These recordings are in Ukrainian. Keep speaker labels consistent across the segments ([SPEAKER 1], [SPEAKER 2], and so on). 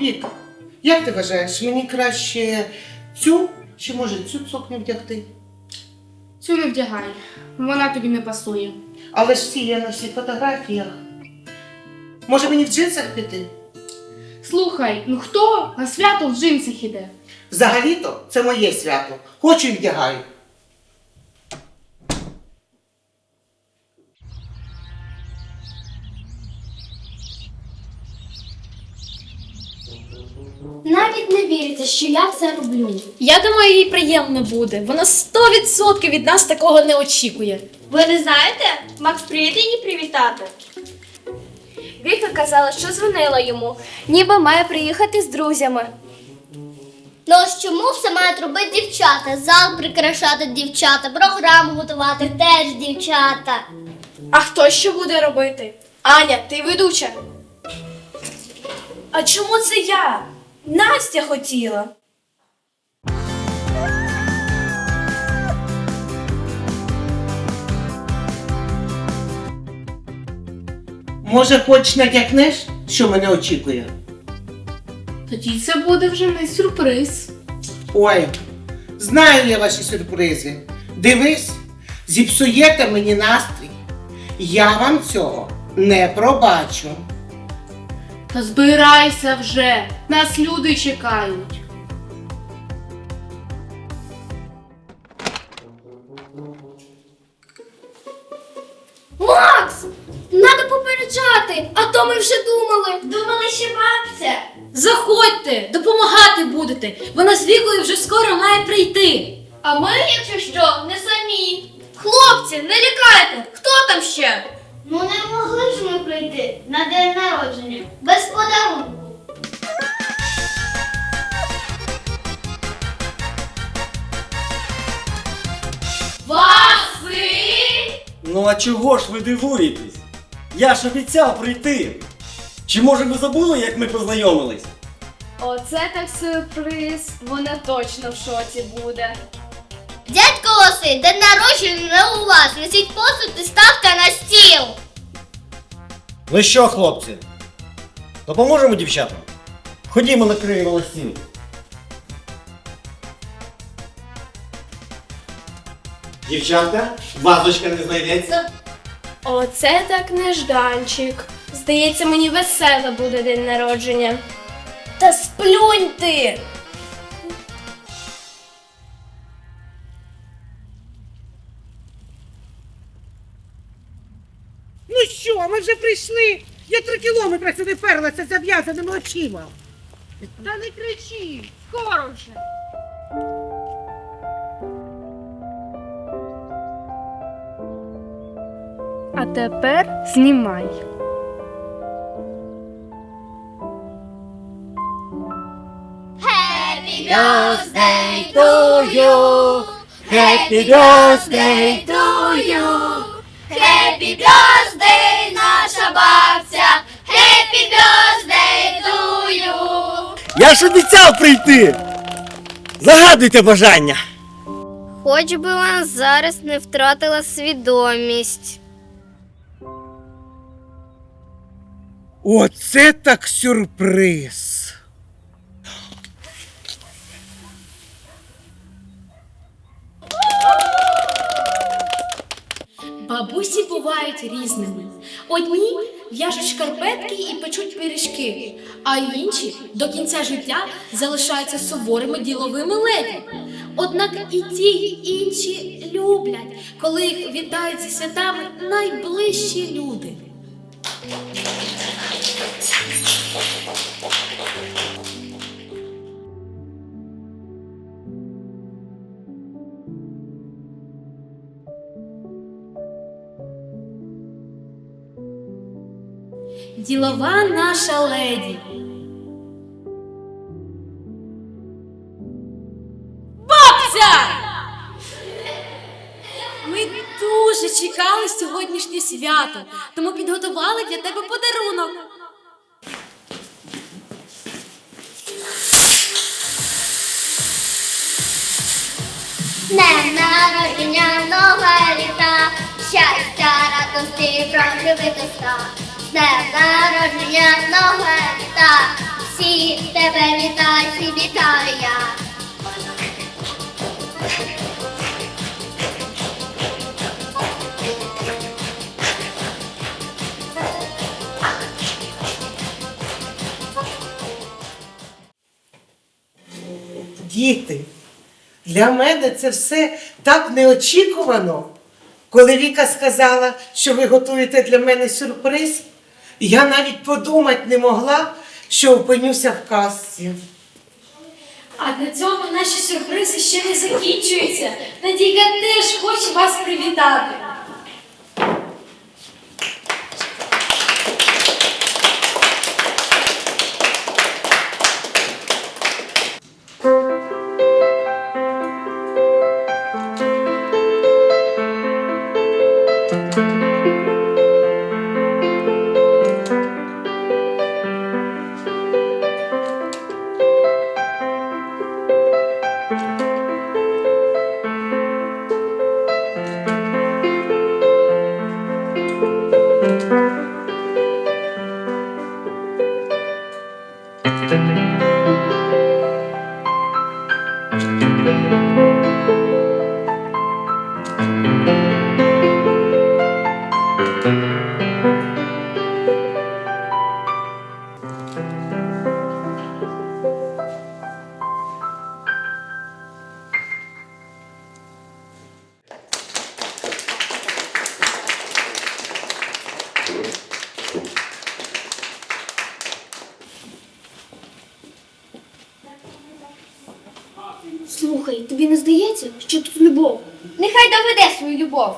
[SPEAKER 1] Віка, як ти вважаєш, мені краще цю чи може цю сукню вдягти?
[SPEAKER 2] Цю не вдягай, вона тобі не пасує.
[SPEAKER 1] Але ж всі є на всіх фотографіях. Може мені в джинсах піти?
[SPEAKER 2] Слухай, ну хто на свято в джинсах іде?
[SPEAKER 1] Взагалі-то це моє свято. Хочу і вдягаю.
[SPEAKER 3] Навіть не віриться, що я це роблю.
[SPEAKER 4] Я думаю, їй приємно буде. Вона 100% від нас такого не очікує.
[SPEAKER 3] Ви не знаєте? Макс приїде її привітати. Віка казала, що дзвонила йому, ніби має приїхати з друзями.
[SPEAKER 5] Ну ось чому все мають робити дівчата? Зал прикрашати дівчата, програму готувати теж дівчата.
[SPEAKER 3] А хто що буде робити? Аня, ти ведуча. А чому це я? Настя хотіла.
[SPEAKER 1] Може, хоч натякнеш, що мене очікує?
[SPEAKER 2] Тоді це буде вже не сюрприз.
[SPEAKER 1] Ой, знаю я ваші сюрпризи. Дивись, зіпсуєте мені настрій. Я вам цього не пробачу.
[SPEAKER 2] Та збирайся вже, нас люди чекають.
[SPEAKER 5] То ми вже думали. Думали, що бабця.
[SPEAKER 4] Заходьте, допомагати будете. Вона з вікою вже скоро має прийти.
[SPEAKER 5] А ми, якщо що, не самі. Хлопці, не лякайте! Хто там ще? Ну не могли ж ми прийти на день народження без подарунку. Василь!
[SPEAKER 6] Ну а чого ж ви дивуєтесь? Я ж обіцяв прийти. Чи може ви забули, як ми познайомились?
[SPEAKER 3] Оце так сюрприз. Вона точно в шоці буде.
[SPEAKER 5] Дядько Василь, день народження не у вас. Несіть посуд і ставка на стіл.
[SPEAKER 6] Ну що, хлопці? Допоможемо дівчатам? Ходімо накриємо на стіл. Дівчатка, вазочка не знайдеться?
[SPEAKER 3] Оце так нежданчик. Здається, мені весело буде день народження.
[SPEAKER 4] Та сплюнь ти!
[SPEAKER 1] Ну що, ми вже прийшли. Я три кілометри сюди перлася зав'язаними очима. Та не кричи, скоро вже.
[SPEAKER 2] А тепер знімай.
[SPEAKER 5] Happy
[SPEAKER 6] birthday to you. Happy birthday
[SPEAKER 5] to you. Happy birthday, наша бабця. Happy birthday to you.
[SPEAKER 6] Я ж обіцяв прийти! Загадуйте бажання!
[SPEAKER 5] Хоч би вона зараз не втратила свідомість.
[SPEAKER 1] Оце так сюрприз.
[SPEAKER 4] Бабусі бувають різними. Одні в'яжуть шкарпетки і печуть пиріжки, а інші до кінця життя залишаються суворими діловими леді. Однак і ті, і інші люблять, коли їх вітають зі святами найближчі люди. Ділова наша леді. чекали сьогоднішнє свято, тому підготували для тебе подарунок.
[SPEAKER 5] Не народження нова літа, щастя, радості, проживитися. Не народження нова літа, всі тебе вітають, всі вітаю я.
[SPEAKER 1] Діти, для мене це все так неочікувано. Коли Віка сказала, що ви готуєте для мене сюрприз, я навіть подумати не могла, що опинюся в казці.
[SPEAKER 4] А на цьому наші сюрпризи ще не закінчуються. Надійка теж хоче вас привітати.
[SPEAKER 5] thank you Слухай, тобі не здається, що тут любов? Нехай доведе свою любов.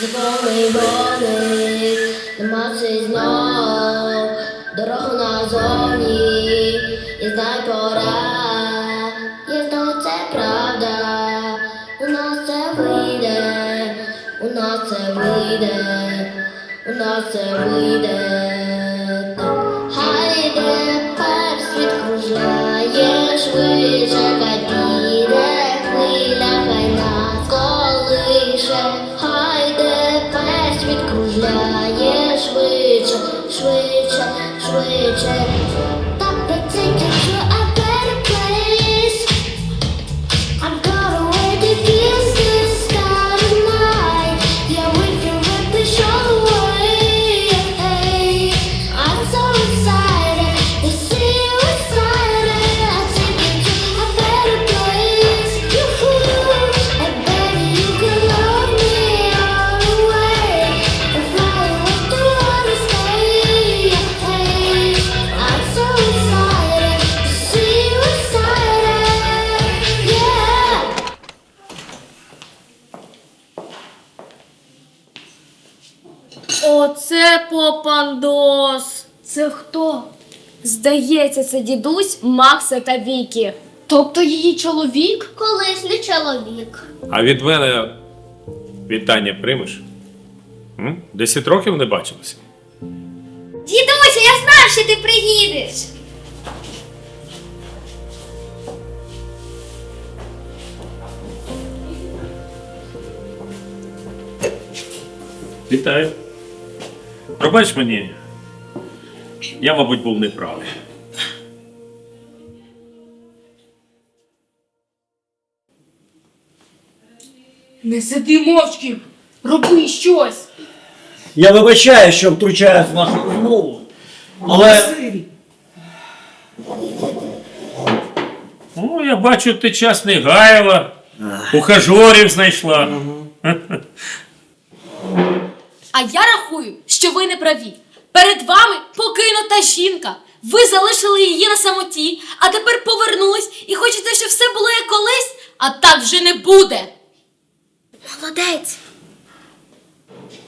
[SPEAKER 7] Зелений болить, нема цей знов, дорогу назовні, і знай пора, я знаю, це правда, у нас це вийде, у нас це вийде, у нас це вийде.
[SPEAKER 3] Здається, це дідусь Макса та Вікі.
[SPEAKER 2] Тобто її чоловік?
[SPEAKER 5] Колишній чоловік.
[SPEAKER 8] А від мене вітання приймеш? М? Десять років не бачилися.
[SPEAKER 5] Дідуся, я знав, що ти приїдеш.
[SPEAKER 8] Вітаю. Пробач мені. Я, мабуть, був неправий.
[SPEAKER 2] Не сиди мовчки. Роби щось.
[SPEAKER 6] Я вибачаю, що втручаюсь в нашу розмову. Але
[SPEAKER 8] Ну, я бачу, ти час не гаяла, ухажорів знайшла.
[SPEAKER 4] А я рахую, що ви не праві. Перед вами покинута жінка. Ви залишили її на самоті, а тепер повернулись і хочете, щоб все було як колись, а так вже не буде.
[SPEAKER 5] Молодець.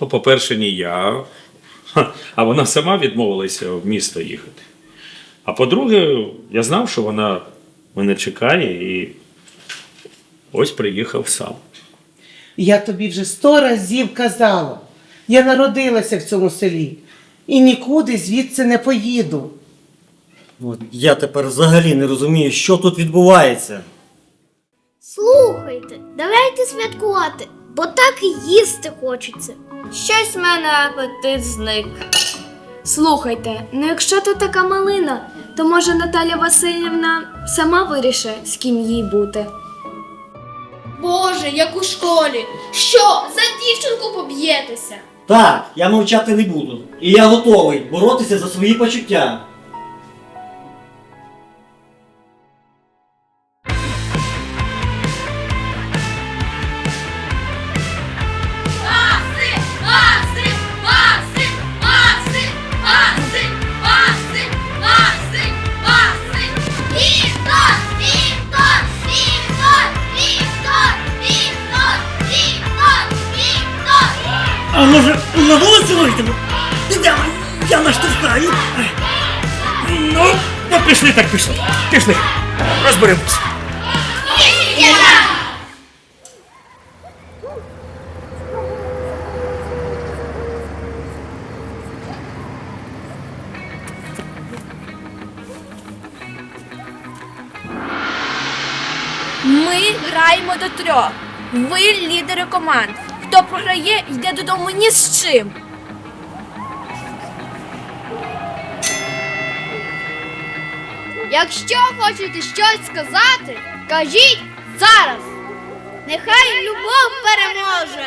[SPEAKER 8] Ну, по-перше, не я. Ха, А вона сама відмовилася в місто їхати. А по-друге, я знав, що вона мене чекає і ось приїхав сам.
[SPEAKER 1] я тобі вже сто разів казала. Я народилася в цьому селі і нікуди звідси не поїду.
[SPEAKER 6] От я тепер взагалі не розумію, що тут відбувається.
[SPEAKER 9] Слухайте, давайте святкувати, бо так і їсти хочеться.
[SPEAKER 3] Щось в мене апетит зник. Слухайте, ну якщо тут така малина, то може Наталя Васильівна сама вирішить, з ким їй бути.
[SPEAKER 10] Боже, як у школі. Що, за дівчинку поб'єтеся?
[SPEAKER 6] Так, я мовчати не буду. І я готовий боротися за свої почуття. На вулиці вийдемо? Я, я наштовхаю.
[SPEAKER 8] Ну, ну пішли так пішли. Пішли. Розберемось.
[SPEAKER 3] Ми граємо до трьох. Ви лідери команд. Хто програє, йде додому ні з чим.
[SPEAKER 9] Якщо хочете щось сказати, кажіть зараз. Нехай любов переможе.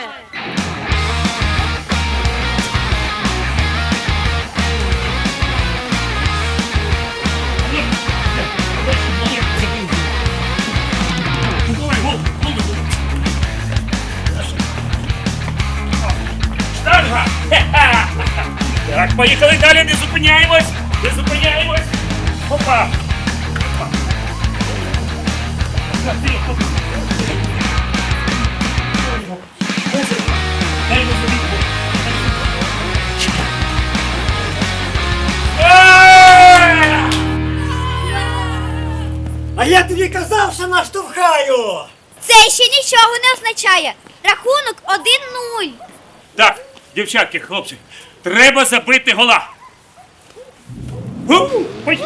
[SPEAKER 8] Так, поїхали далі, не зупиняємось! Не зупиняємось! Опа!
[SPEAKER 6] А я тобі казав, що наштовхаю!
[SPEAKER 9] Це ще нічого не означає. Рахунок 1-0.
[SPEAKER 8] Так, дівчатки, хлопці, треба забити гола. Ой!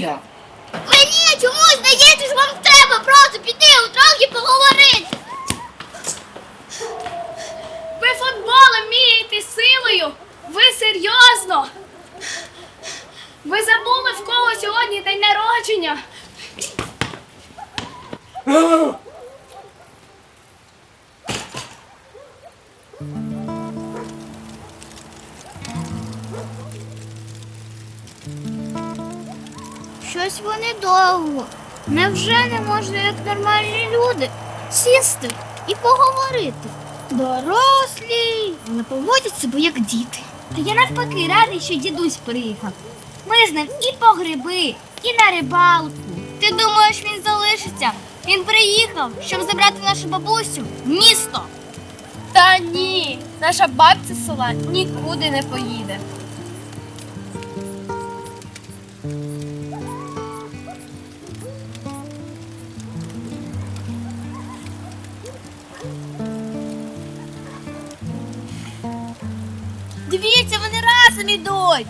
[SPEAKER 1] Божевілля!
[SPEAKER 9] Мені чомусь здається, що вам треба просто піти у трохи поговорити.
[SPEAKER 3] Ви футболом мієте силою? Ви серйозно? Ви забули, в кого сьогодні день народження?
[SPEAKER 9] Щось вони довго. Невже не можна, як нормальні люди, сісти і поговорити? Дорослі, але поводять себе як діти. А я навпаки радий, що дідусь приїхав. Ми з ним і по гриби, і на рибалку. Ти думаєш, він залишиться? Він приїхав, щоб забрати нашу бабусю в місто.
[SPEAKER 3] Та ні, наша бабця з села нікуди не поїде.
[SPEAKER 9] Дивіться, вони разом ідуть.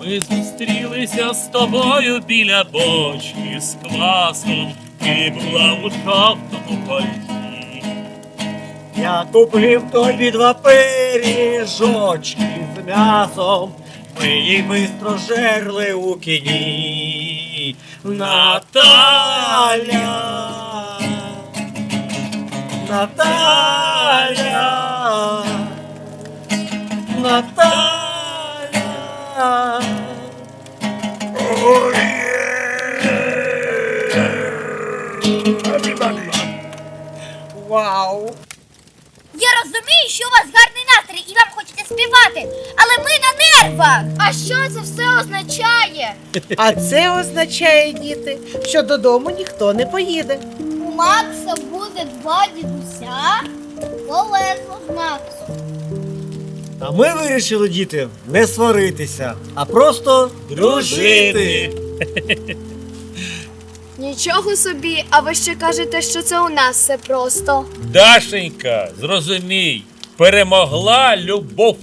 [SPEAKER 11] Ми зустрілися з тобою біля бочки з квасом, ти була у жовтому пальті.
[SPEAKER 6] Я купив тобі два пиріжочки з м'ясом. Ми їх бистро жерли у кіні. Наталя. Наталя. Наталя. Вау!
[SPEAKER 9] Я розумію, що у вас гарний настрій і вам хочеться співати, але ми на нервах.
[SPEAKER 3] А що це все означає?
[SPEAKER 1] А це означає, діти, що додому ніхто не поїде.
[SPEAKER 9] У Макса буде два дідуся, колесо з Максом.
[SPEAKER 6] А ми вирішили, діти, не сваритися, а просто дружити.
[SPEAKER 3] Нічого собі, а ви ще кажете, що це у нас все просто.
[SPEAKER 8] Дашенька, зрозумій, перемогла любов.